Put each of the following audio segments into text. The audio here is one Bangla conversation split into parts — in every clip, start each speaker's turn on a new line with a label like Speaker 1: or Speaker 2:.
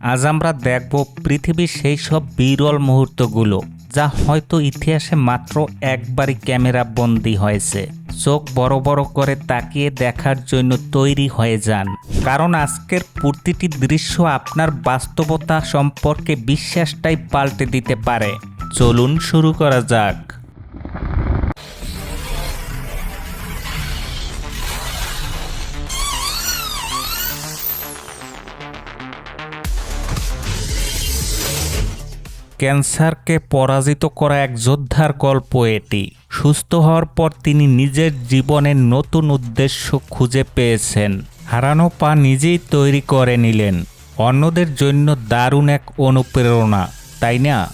Speaker 1: আজ আমরা দেখব পৃথিবীর সেই সব বিরল মুহূর্তগুলো, যা হয়তো ইতিহাসে মাত্র একবারই ক্যামেরা বন্দি হয়েছে। চোখ বড় বড় করে তাকিয়ে দেখার জন্য তৈরি হয়ে যান। কারণ আজকের প্রতিটি দৃশ্য আপনার বাস্তবতা সম্পর্কে বিশ্বাসটাই পাল্টে দিতে পারে। চলুন শুরু করা যাক। ক্যান্সারকে পরাজিত করা এক যোদ্ধার গল্প এটি। সুস্থ হওয়ার পর তিনি নিজের জীবনের নতুন উদ্দেশ্য খুঁজে পেয়েছেন। হারানো পা নিজেই তৈরি করে নিলেন। অন্যদের জন্য দারুণ এক অনুপ্রেরণা, তাই না?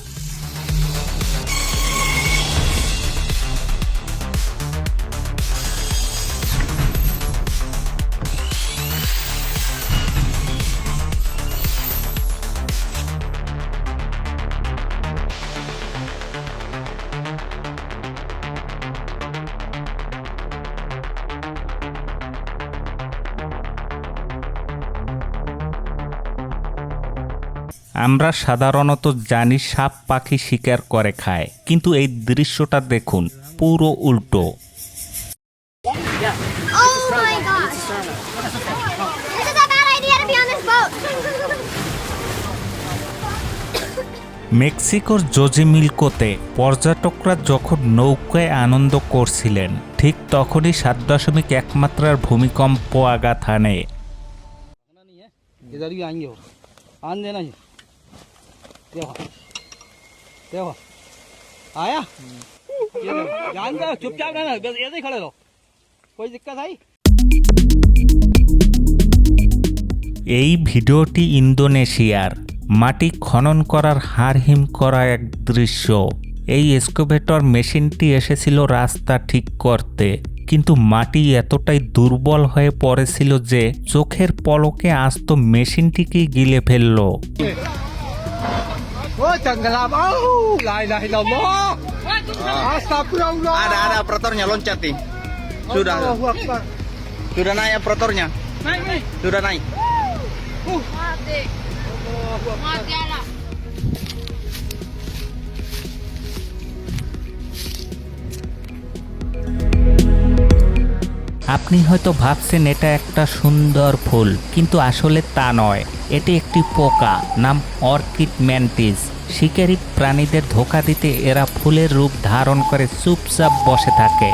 Speaker 1: আমরা সাধারণত জানি সাপ পাখি শিকার করে খায় কিন্তু এই দৃশ্যটা দেখুন পুরো উল্টো।
Speaker 2: Oh.
Speaker 1: মেক্সিকোর জোজিমিলকোতে পর্যটকরা যখন নৌকায় আনন্দ করছিলেন ঠিক তখনই সাত দশমিক এক মাত্রার ভূমিকম্প আঘাত হানে।
Speaker 3: देखो देखो आया ये देखो, जान दो चुपचाप रहना बस ऐसे ही खड़े रहो कोई दिक्कत आई
Speaker 1: এই ভিডিওটি ইন্দোনেশিয়ার মাটি খনন করার হারহিম করা এক দৃশ্য এই এক্সকোভেটর মেশিনটি এসেছিল রাস্তা ঠিক করতে কিন্তু মাটি এতটাই দুর্বল হয়ে পড়েছিল যে চোখের পলকে আস্ত মেশিনটিকে গিলে ফেললো
Speaker 3: Oh, Tenggelam. Oh, la ilaha illallah. Astagfirullah.
Speaker 4: Ada ada operatornya loncat nih. Sudah sudah naik operatornya.
Speaker 3: Naik, naik.
Speaker 4: Sudah naik.
Speaker 1: আপনি হয়তো ভাবছেন এটা একটা সুন্দর ফুল কিন্তু আসলে তা নয় এটি একটি পোকা নাম অর্কিড ম্যান্টিস শিকারী প্রাণীদের ধোকা দিতে এরা ফুলের রূপ ধারণ করে চুপচাপ বসে থাকে।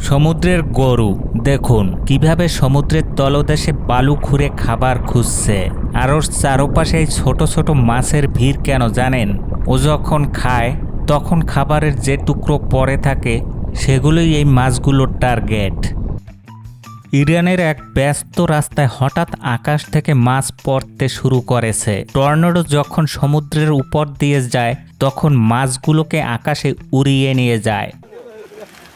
Speaker 1: সমুদ্রের গরু, দেখুন কীভাবে সমুদ্রের তলদেশে বালু খুঁড়ে খাবার খুঁজছে। আর ওর চারপাশে এই ছোট ছোট মাছের ভিড় কেন জানেন? ও যখন খায়, তখন খাবারের যে টুকরো পড়ে থাকে, সেগুলোই এই মাছগুলোর টার্গেট। ইরানের এক ব্যস্ত রাস্তায় হঠাৎ আকাশ থেকে মাছ পড়তে শুরু করেছে। টর্নেডো যখন সমুদ্রের উপর দিয়ে যায়, তখন মাছগুলোকে আকাশে উড়িয়ে নিয়ে যায়।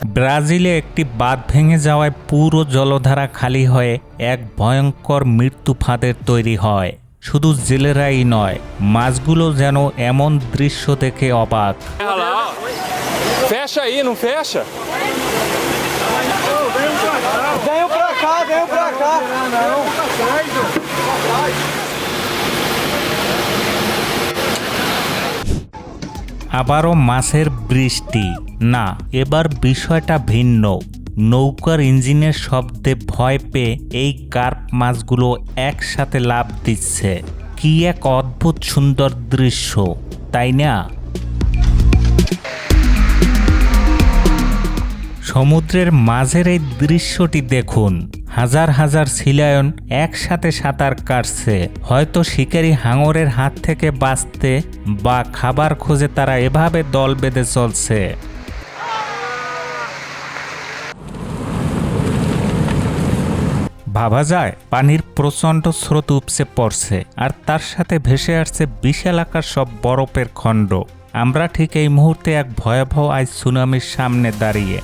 Speaker 1: ব্রাজিলে একটি বাঁধ ভেঙে যাওয়ায় পুরো জলধারা খালি হয়ে এক ভয়ঙ্কর মৃত্যু ফাঁদের তৈরি হয়। শুধু জেলেরাই নয়, মাছগুলো যেন এমন দৃশ্য দেখে অবাক?
Speaker 3: Cá, venham pra cá. Não,
Speaker 1: আবারও মাছের বৃষ্টি। না এবার বিষয়টা ভিন্ন। নৌকার ইঞ্জিনের শব্দে ভয় পেয়ে এই কার্প মাছগুলো একসাথে লাভ দিচ্ছে। কি এক অদ্ভুত সুন্দর দৃশ্য তাই না? সমুদ্রের মাঝের এই দৃশ্যটি দেখুন। হাজার হাজার শিলায়ন একসাথে সাঁতার কাটছে। হয়তো শিকারী হাঙরের হাত থেকে বাঁচতে বা খাবার খুঁজে তারা এভাবে দল বেঁধে চলছে। ভাবা যায়, পানির প্রচণ্ড স্রোত উপসে পড়ছে আর তার সাথে ভেসে আসছে বিশাল আকার সব বরফের খণ্ড। আমরা ঠিক এই মুহূর্তে এক ভয়াবহ আজ সুনামির সামনে দাঁড়িয়ে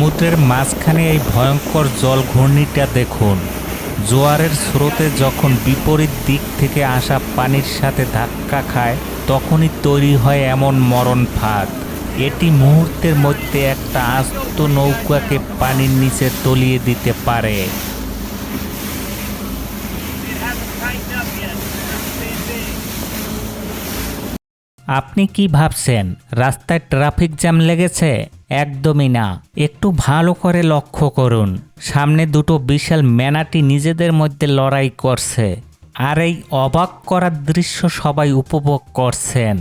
Speaker 1: সমুদ্রের মাঝখানে এই ভয়ঙ্কর জল ঘূর্ণিটা দেখুন। জোয়ারের স্রোতে যখন বিপরীত দিক থেকে আসা পানির সাথে ধাক্কা খায়, তখনই তৈরি হয় এমন মরণ ফাঁদ। এটি মুহূর্তের মধ্যে একটা আস্ত নৌকাকে পানির নিচে তলিয়ে দিতে পারে। আপনি কি ভাবছেন, রাস্তায় ট্রাফিক জ্যাম লেগেছে? একদমই না একটু ভালো করে লক্ষ্য করুন সামনে দুটো বিশাল ম্যানাটি নিজেদের মধ্যে লড়াই করছে আর এই অবাক করার দৃশ্য সবাই উপভোগ করছেন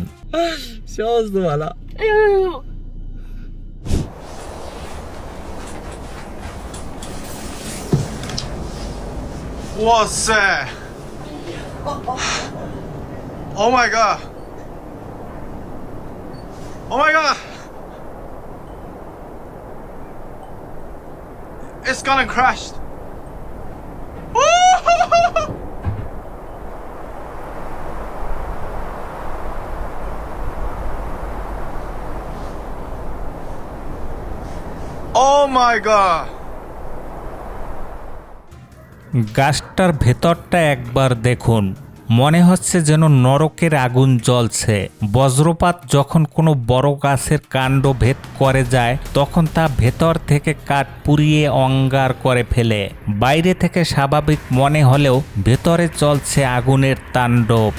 Speaker 5: What's that? Oh my god. Oh my god. It's gonna crash. Oh my god.
Speaker 1: গাছটার ভেতরটা একবার দেখুন মনে হচ্ছে যেন নরকের আগুন জ্বলছে। বজ্রপাত যখন কোনো বড় গাছের কাণ্ড ভেদ করে যায়, তখন তা ভেতর থেকে কাঠ পুড়িয়ে অঙ্গার করে ফেলে। বাইরে থেকে স্বাভাবিক মনে হলেও ভেতরে চলছে আগুনের তাণ্ডব।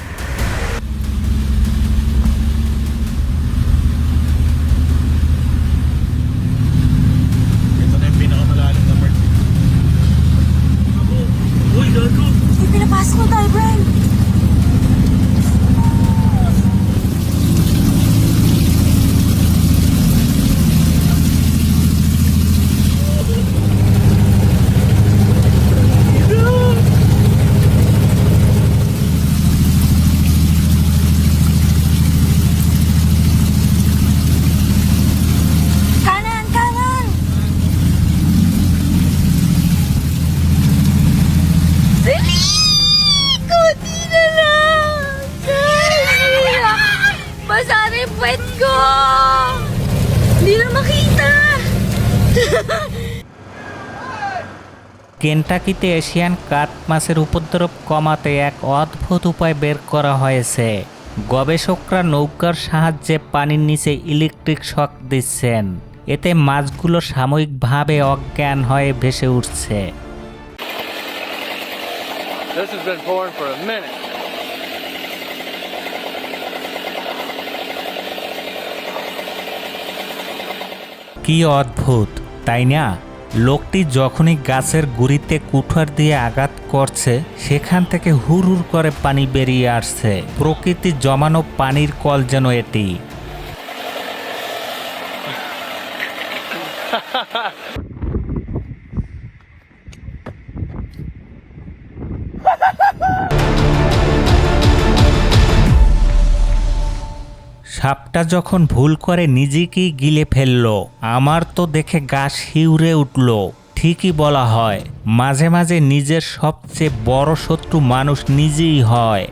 Speaker 2: Puwet ko! Hindi na makita!
Speaker 1: কেন্টাকিতে এশিয়ান কাঠ মাছের উপদ্রব কমাতে এক অদ্ভুত উপায় বের করা হয়েছে গবেষকরা নৌকার সাহায্যে পানির নিচে ইলেকট্রিক শক দিচ্ছেন এতে মাছগুলো সাময়িকভাবে অজ্ঞান হয়ে ভেসে উঠছে
Speaker 6: This has been pouring for a minute.
Speaker 1: কি অদ্ভুত, তাই না? লোকটি যখনই গাছের গুড়িতে কুঠার দিয়ে আঘাত করছে, সেখান থেকে হুর হুর করে পানি বেরিয়ে আসছে। প্রকৃতি জমানো পানির কল যেন এটি। সাপটা যখন ভুল করে নিজেকেই গিলে ফেলল, আমার তো দেখে গা শিউরে উঠল। ঠিকই বলা হয়, মাঝে মাঝে নিজের সবচেয়ে বড় শত্রু মানুষ নিজেই হয়।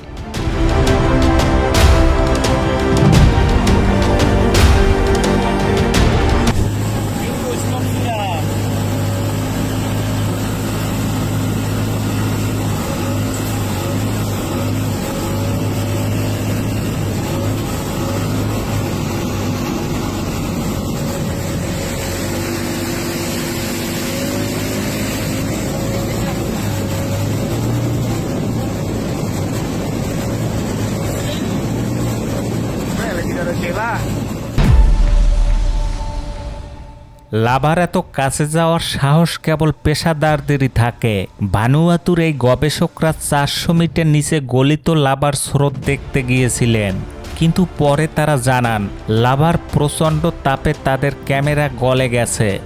Speaker 1: লাভার এত কাছে যাওয়ার সাহস কেবল পেশাদারদেরই থাকে। ভানুয়াতুর এই গবেষকরা চারশো মিটার নিচে গলিত লাভার স্রোত দেখতে গিয়েছিলেন। কিন্তু পরে তারা জানান, লাভার প্রচণ্ড তাপে তাদের ক্যামেরা গলে গেছে।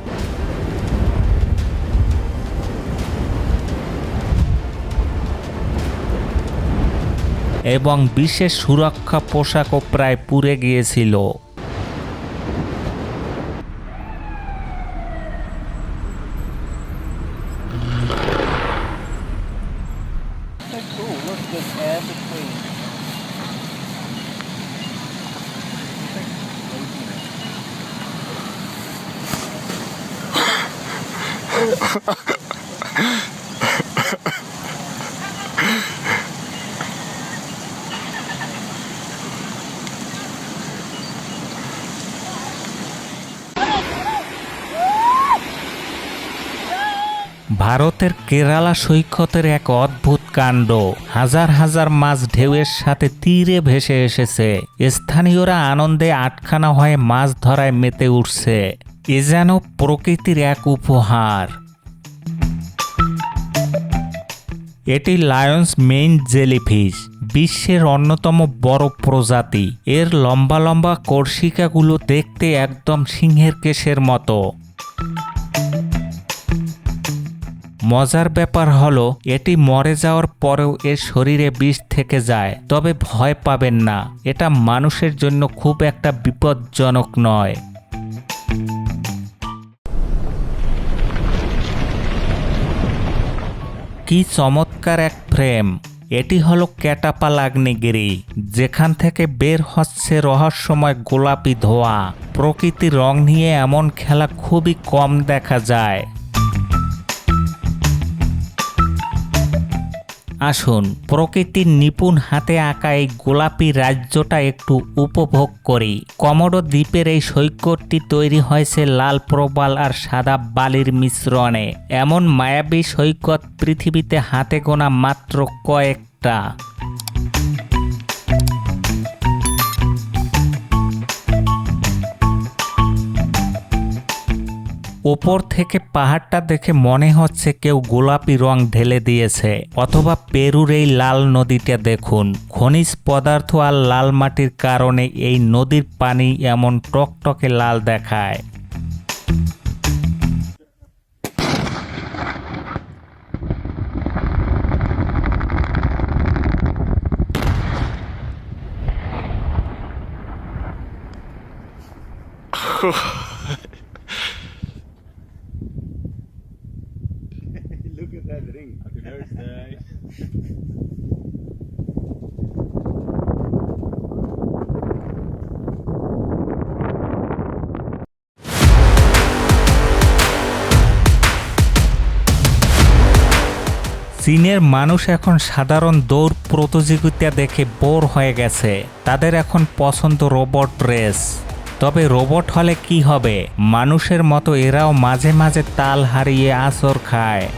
Speaker 1: এবং বিশেষ সুরক্ষা পোশাকও প্রায় পুড়ে গিয়েছিল। ভারতের কেরালা সৈকতের এক অদ্ভুত কাণ্ড। হাজার হাজার মাছ ঢেউয়ের সাথে তীরে ভেসে এসেছে। স্থানীয়রা আনন্দে আটখানা হয়ে মাছ ধরায় মেতে উঠছে। এ যেন প্রকৃতির এক উপহার। এটি লায়ন্স মেইন জেলিফিশ, বিশ্বের অন্যতম বড় প্রজাতি। এর লম্বা লম্বা কর্ষিকাগুলো দেখতে একদম সিংহের কেশের মতো। মজার ব্যাপার হলো, এটি মরে যাওয়ার পরেও এর শরীরে বিষ থেকে যায়, তবে ভয় পাবেন না। এটা মানুষের জন্য খুব একটা বিপজ্জনক নয়। কি চমৎকার এক ফ্রেম এটি হলো ক্যাটাপাল আগ্নেয়গিরি যেখান থেকে বের হচ্ছে রহস্যময় গোলাপি ধোঁয়া। প্রকৃতির রং নিয়ে এমন খেলা খুবই কম দেখা যায়। আসুন, প্রকৃতির নিপুণ হাতে আঁকা এই গোলাপি রাজ্যটা একটু উপভোগ করি। কমোডো দ্বীপের এই সৈকতটি তৈরি হয়েছে লাল প্রবাল আর সাদা বালির মিশ্রণে। এমন মায়াবী সৈকত পৃথিবীতে হাতে গোনা মাত্র কয়েকটা। ওপর থেকে পাহাড়টা দেখে মনে হচ্ছে কেউ গোলাপি রং ঢেলে দিয়েছে, অথবা পেরুর এই লাল নদীটা দেখুন। খনিজ পদার্থ আর লাল মাটির কারণে এই নদীর পানি এমন টকটকে লাল দেখায়। চীনের মানুষ এখন সাধারণ দৌড় প্রতিযোগিতা দেখে বোর হয়ে গেছে। তাদের এখন পছন্দ রোবট রেস। তবে রোবট হলে কি হবে? মানুষের মতো এরাও মাঝে মাঝে তাল হারিয়ে আসর খায়।